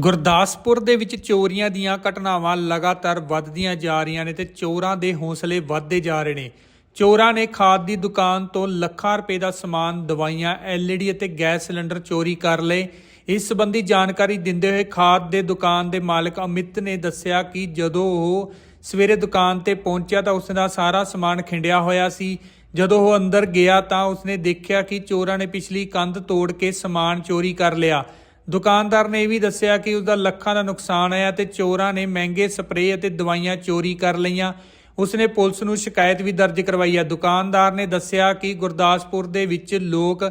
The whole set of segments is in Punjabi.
ਗੁਰਦਾਸਪੁਰ ਦੇ ਵਿੱਚ ਚੋਰੀਆਂ ਦੀਆਂ ਘਟਨਾਵਾਂ ਲਗਾਤਾਰ ਵੱਧਦੀਆਂ ਜਾ ਰਹੀਆਂ ਨੇ ਤੇ ਚੋਰਾਂ ਦੇ ਹੌਸਲੇ ਵੱਧਦੇ ਜਾ ਰਹੇ ਨੇ। ਚੋਰਾਂ ਨੇ ਖਾਦ ਦੀ ਦੁਕਾਨ ਤੋਂ ਲੱਖਾਂ ਰੁਪਏ ਦਾ ਸਮਾਨ, ਦਵਾਈਆਂ, ਐਲਈਡੀ ਅਤੇ ਗੈਸ ਸਿਲੰਡਰ ਚੋਰੀ ਕਰ ਲਏ। ਇਸ ਸੰਬੰਧੀ ਜਾਣਕਾਰੀ ਦਿੰਦੇ ਹੋਏ ਖਾਦ ਦੇ ਦੁਕਾਨ ਦੇ ਮਾਲਕ ਅਮਿਤ ਨੇ ਦੱਸਿਆ ਕਿ ਜਦੋਂ ਉਹ ਸਵੇਰੇ ਦੁਕਾਨ ਤੇ ਪਹੁੰਚਿਆ ਤਾਂ ਉਸ ਦਾ ਸਾਰਾ ਸਮਾਨ ਖਿੰਡਿਆ ਹੋਇਆ ਸੀ। ਜਦੋਂ ਉਹ ਅੰਦਰ ਗਿਆ ਤਾਂ ਉਸਨੇ ਦੇਖਿਆ ਕਿ ਚੋਰਾਂ ਨੇ ਪਿਛਲੀ ਕੰਧ ਤੋੜ ਕੇ ਸਮਾਨ ਚੋਰੀ ਕਰ ਲਿਆ। ਦੁਕਾਨਦਾਰ ਨੇ ਇਹ ਵੀ ਦੱਸਿਆ ਕਿ ਉਸਦਾ ਲੱਖਾਂ ਦਾ ਨੁਕਸਾਨ ਆਇਆ ਤੇ ਚੋਰਾਂ ਨੇ ਮਹਿੰਗੇ ਸਪਰੇਅ ਅਤੇ ਦਵਾਈਆਂ ਚੋਰੀ ਕਰ ਲਈਆਂ। ਉਸਨੇ ਪੁਲਿਸ ਨੂੰ ਸ਼ਿਕਾਇਤ ਵੀ ਦਰਜ ਕਰਵਾਈ ਹੈ। ਦੁਕਾਨਦਾਰ ਨੇ ਦੱਸਿਆ ਕਿ ਗੁਰਦਾਸਪੁਰ ਦੇ ਵਿੱਚ ਲੋਕ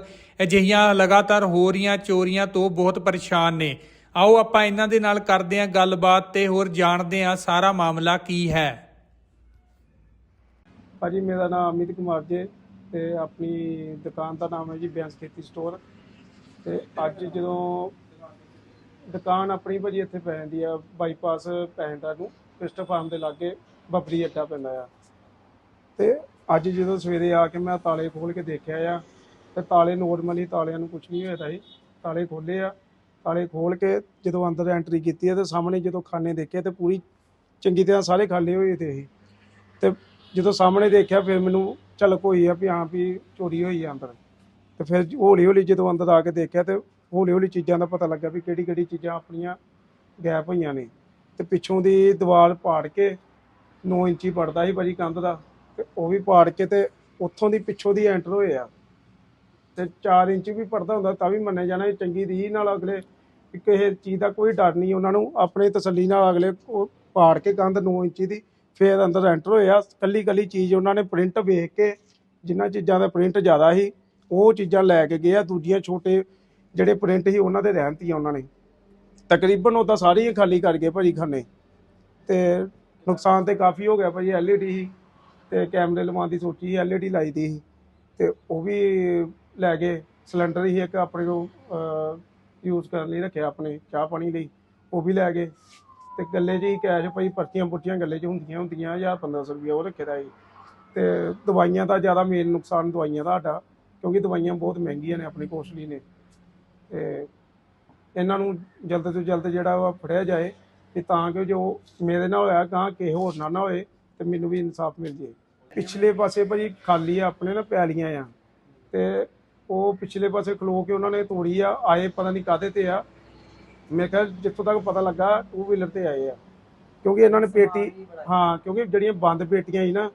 ਅਜਿਹੀਆਂ ਲਗਾਤਾਰ ਹੋ ਰਹੀਆਂ ਚੋਰੀਆਂ ਤੋਂ ਬਹੁਤ ਪਰੇਸ਼ਾਨ ਨੇ। ਆਓ ਆਪਾਂ ਇਹਨਾਂ ਦੇ ਨਾਲ ਕਰਦੇ ਹਾਂ ਗੱਲਬਾਤ ਤੇ ਹੋਰ ਜਾਣਦੇ ਹਾਂ ਸਾਰਾ ਮਾਮਲਾ ਕੀ ਹੈ। ਭਾਜੀ, ਮੇਰਾ ਨਾਮ ਅਮਿਤ ਕੁਮਾਰ ਜੀ ਤੇ ਆਪਣੀ ਦੁਕਾਨ ਦਾ ਨਾਮ ਹੈ ਜੀ ਬੈਂਸ ਖੇਤੀ ਸਟੋਰ। ਤੇ ਅੱਜ ਜਦੋਂ ਦੁਕਾਨ ਆਪਣੀ ਭਾਜੀ ਇੱਥੇ ਪੈ ਜਾਂਦੀ ਆ ਬਾਈਪਾਸ ਪੈ ਜਾਂਦਾ ਨੂੰ ਕ੍ਰਿਸਟੋ ਫਾਰਮ ਦੇ ਲਾਗੇ ਬੱਬਰੀ ਅੱਡਾ ਪੈਂਦਾ ਆ। ਤੇ ਅੱਜ ਜਦੋਂ ਸਵੇਰੇ ਆ ਕੇ ਮੈਂ ਤਾਲੇ ਖੋਲ ਕੇ ਦੇਖਿਆ ਆ, ਤੇ ਤਾਲੇ ਨੋਰਮਲੀ ਤਾਲਿਆਂ ਨੂੰ ਕੁਝ ਨਹੀਂ ਹੋਇਆ ਸੀ। ਤਾਲੇ ਖੋਲੇ ਆ, ਤਾਲੇ ਖੋਲ ਕੇ ਜਦੋਂ ਅੰਦਰ ਐਂਟਰੀ ਕੀਤੀ ਆ, ਤੇ ਸਾਹਮਣੇ ਜਦੋਂ ਖਾਨੇ ਦੇਖੇ, ਤੇ ਪੂਰੀ ਚੰਗੀ ਤਰ੍ਹਾਂ ਸਾਰੇ ਖਾਲੀ ਹੋਏ ਤੇ ਸੀ ਤੇ ਜਦੋਂ ਸਾਹਮਣੇ ਦੇਖਿਆ, ਫਿਰ ਮੈਨੂੰ ਝਲਕ ਹੋਈ ਆ ਵੀ ਹਾਂ ਵੀ ਚੋਰੀ ਹੋਈ ਆ ਅੰਦਰ। ਤੇ ਫਿਰ ਹੌਲੀ ਹੌਲੀ ਜਦੋਂ ਅੰਦਰ ਆ ਕੇ ਦੇਖਿਆ ਤੇ ਹੌਲੀ ਹੌਲੀ ਚੀਜ਼ਾਂ ਦਾ ਪਤਾ ਲੱਗਾ ਵੀ ਕਿਹੜੀ ਕਿਹੜੀ ਚੀਜ਼ਾਂ ਆਪਣੀਆਂ ਗੈਪ ਹੋਈਆਂ ਨੇ। ਤੇ ਪਿੱਛੋਂ ਦੀ ਦੀਵਾਰ ਪਾੜ ਕੇ 9 ਇੰਚੀ ਪੜਦਾ ਸੀ ਭਾਜੀ ਕੰਧ ਦਾ ਤੇ ਉਹ ਵੀ ਪਾੜ ਕੇ ਤੇ ਉੱਥੋਂ ਦੀ ਪਿੱਛੋਂ ਦੀ ਐਂਟਰ ਹੋਏ ਆ। ਤੇ 4 ਇੰਚ ਵੀ ਪੜਦਾ ਹੁੰਦਾ ਤਾਂ ਵੀ ਮੰਨਿਆ ਜਾਣਾ ਚੰਗੀ ਰੀਝ ਨਾਲ ਅਗਲੇ ਕਿਸੇ ਚੀਜ਼ ਦਾ ਕੋਈ ਡਰ ਨਹੀਂ, ਉਹਨਾਂ ਨੂੰ ਆਪਣੇ ਤਸੱਲੀ ਨਾਲ ਅਗਲੇ ਉਹ ਪਾੜ ਕੇ ਕੰਧ 9 ਇੰਚੀ ਦੀ ਫੇਰ ਅੰਦਰ ਐਂਟਰ ਹੋਇਆ ਕੱਲੀ ਕੱਲੀ ਚੀਜ਼ ਉਹਨਾਂ ਨੇ ਪ੍ਰਿੰਟ ਵੇਖ ਕੇ ਜਿਨ੍ਹਾਂ ਚੀਜ਼ਾਂ ਦਾ ਪ੍ਰਿੰਟ ਜ਼ਿਆਦਾ ਸੀ ਉਹ ਚੀਜ਼ਾਂ ਲੈ ਕੇ ਗਏ ਆ, ਦੂਜੀਆਂ ਛੋਟੇ ਜਿਹੜੇ ਪ੍ਰਿੰਟ ਸੀ, ਉਹਨਾਂ ਦੇ ਰਹਿਣਤੀਆਂ ਉਹਨਾਂ ਨੇ। ਤਕਰੀਬਨ ਉਹ ਤਾਂ ਸਾਰੀਆਂ ਖਾਲੀ ਕਰ ਗਏ ਭਾਜੀ ਖਾਨੇ। ਤੇ ਨੁਕਸਾਨ ਤੇ ਕਾਫੀ ਹੋ ਗਿਆ ਭਾਜੀ ਐਲਈਡੀ ਸੀ, ਤੇ ਕੈਮਰੇ ਲਵਾਉਣ ਦੀ ਸੋਚੀ ਐਲਈਡੀ ਲਾਈ ਦੀ ਸੀ, ਤੇ ਉਹ ਵੀ ਲੈ ਗਏ। ਸਿਲੰਡਰ ਹੀ ਇੱਕ ਆਪਣੇ ਕੋਲ ਯੂਜ਼ ਕਰਨ ਲਈ ਰੱਖਿਆ ਆਪਣੇ ਚਾਹ ਪਾਣੀ ਲਈ, ਉਹ ਵੀ ਲੈ ਗਏ। ਤੇ ਗੱਲੇ 'ਚ ਹੀ ਕੈਸ਼ ਪਈ ਪਰਚੀਆਂ ਪੁਰਚੀਆਂ ਗੱਲੇ 'ਚ ਹੁੰਦੀਆਂ ਹੁੰਦੀਆਂ 1000 1500 ਰੁਪਇਆ ਉਹ ਰੱਖੇ ਦਾ ਸੀ। ਤੇ ਦਵਾਈਆਂ ਦਾ ਜ਼ਿਆਦਾ ਮੇਨ ਨੁਕਸਾਨ ਦਵਾਈਆਂ ਦਾ ਸਾਡਾ। ਕਿਉਂਕਿ ਦਵਾਈਆਂ ਬਹੁਤ ਮਹਿੰਗੀਆਂ ਨੇ ਆਪਣੀ ਕੋਸਟਲੀ ਨੇ। ਤੇ ਇਹਨਾਂ ਨੂੰ ਜਲਦ ਤੋਂ ਜਲਦ ਜਿਹੜਾ ਵਾ ਫੜਿਆ ਜਾਏ ਤੇ ਤਾਂ ਕਿ ਜੋ ਮੇਰੇ ਨਾਲ ਹੋਇਆ ਗਾਂ ਕਿਸੇ ਹੋਰ ਨਾਲ ਨਾ ਹੋਏ ਤੇ ਮੈਨੂੰ ਵੀ ਇਨਸਾਫ ਮਿਲ ਜੇ ਪਿਛਲੇ ਪਾਸੇ ਭਾਜੀ ਖਾਲੀ ਆ ਆਪਣੇ ਨਾ ਪੈਲੀਆਂ ਆ। ਤੇ ਉਹ ਪਿਛਲੇ ਪਾਸੇ ਖਲੋ ਕੇ ਉਹਨਾਂ ਨੇ ਤੋੜੀ ਆ ਆਏ ਪਤਾ ਨਹੀਂ ਕਾਦੇ ਤੇ ਆ। ਮੈਂ ਕਿਹਾ ਜਿੱਥੋਂ ਤੱਕ ਪਤਾ ਲੱਗਾ ਟੂ ਵੀਲਰ ਤੇ ਆਏ ਆ। ਕਿਉਂਕਿ ਇਹਨਾਂ ਨੇ ਪੇਟੀ ਹਾਂ ਕਿਉਂਕਿ ਜਿਹੜੀਆਂ ਬੰਦ ਪੇਟੀਆਂ ਸੀ ਨਾ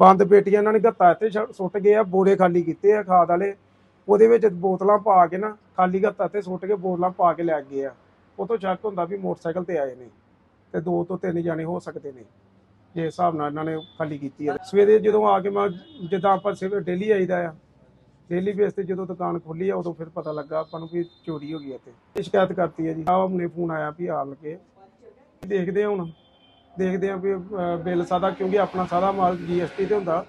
ਬੰਦ ਪੇਟੀਆਂ ਇਹਨਾਂ ਨੇ ਗੱਤਾ ਇੱਥੇ ਸੁੱਟ ਗਏ ਆ, ਬੋਰੇ ਖਾਲੀ ਕੀਤੇ ਆ ਖਾਦ ਵਾਲੇ। ਉਹਦੇ ਵਿੱਚ ਬੋਤਲਾਂ ਪਾ ਕੇ ਨਾ, ਖਾਲੀ ਗੱਤਾ ਤੇ ਸੁੱਟ ਕੇ ਬੋਤਲਾਂ ਪਾ ਕੇ ਲੈ ਗਏ ਆ। ਉਹ ਤੋਂ ਸ਼ੱਕ ਹੁੰਦਾ ਵੀ ਮੋਟਰਸਾਈਕਲ ਤੇ ਆਏ ਨੇ ਤੇ ਦੋ ਤੋਂ ਤਿੰਨ ਜਾਣੇ ਹੋ ਸਕਦੇ ਨੇ। ਜੇ ਹਿਸਾਬ ਨਾਲ ਇਹਨਾਂ ਨੇ ਖਾਲੀ ਕੀਤੀ ਹੈ ਸਵੇਰੇ ਜਦੋਂ ਆ ਕੇ ਮੈਂ, ਜਿੱਦਾਂ ਆਪਾਂ ਸਵੇਰੇ ਡੇਲੀ ਆਈਦਾ ਆ, ਡੇਲੀ ਬੇਸ ਤੇ ਜਦੋਂ ਦੁਕਾਨ ਖੋਲੀ ਆ, ਉਦੋਂ ਫਿਰ ਪਤਾ ਲੱਗਾ ਆਪਾਂ ਨੂੰ ਵੀ ਚੋਰੀ ਹੋ ਗਈ ਇੱਥੇ। ਸ਼ਿਕਾਇਤ ਕਰਤੀ ਹੈ ਜੀ। ਆਹ ਹੁਣੇ ਫੋਨ ਆਇਆ ਵੀ ਆ ਕੇ। ਦੇਖਦੇ ਹਾਂ ਹੁਣ। ਦੇਖਦੇ ਹਾਂ ਵੀ ਬਿੱਲ ਸਾਦਾ, ਕਿਉਂਕਿ ਆਪਣਾ ਸਾਰਾ ਮਾਲ ਜੀਐਸਟੀ ਤੇ ਹੁੰਦਾ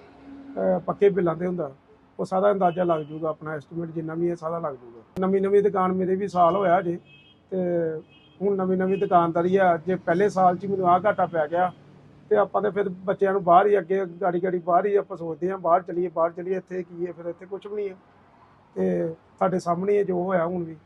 ਪੱਕੇ ਬਿੱਲਾਂ ਤੇ ਹੁੰਦਾ, ਉਹ ਸਾਰਾ ਅੰਦਾਜ਼ਾ ਲੱਗ ਜੂਗਾ ਆਪਣਾ ਐਸਟੀਮੇਟ ਜਿੰਨਾ ਵੀ ਹੈ, ਸਾਰਾ ਲੱਗ ਜੂਗਾ ਨਵੀਂ ਨਵੀਂ ਦੁਕਾਨ ਮੇਰੇ ਵੀ ਸਾਲ ਹੋਇਆ ਜੇ ਤੇ ਹੁਣ ਨਵੀਂ ਨਵੀਂ ਦੁਕਾਨਦਾਰੀ ਆ, ਜੇ ਪਹਿਲੇ ਸਾਲ 'ਚ ਹੀ ਮੈਨੂੰ ਆਹ ਘਾਟਾ ਪੈ ਗਿਆ, ਤੇ ਆਪਾਂ ਤੇ ਫਿਰ ਬੱਚਿਆਂ ਨੂੰ ਬਾਹਰ ਹੀ ਅੱਗੇ ਗਾੜੀ ਗਾੜੀ ਬਾਹਰ ਹੀ ਆਪਾਂ ਸੋਚਦੇ ਹਾਂ, ਬਾਹਰ ਚਲੀਏ ਬਾਹਰ ਚਲੀਏ, ਇੱਥੇ ਕੀ ਹੈ, ਫਿਰ ਇੱਥੇ ਕੁਝ ਵੀ ਨਹੀਂ ਹੈ। ਤੇ ਸਾਡੇ ਸਾਹਮਣੇ ਜੋ ਹੋਇਆ ਹੁਣ ਵੀ।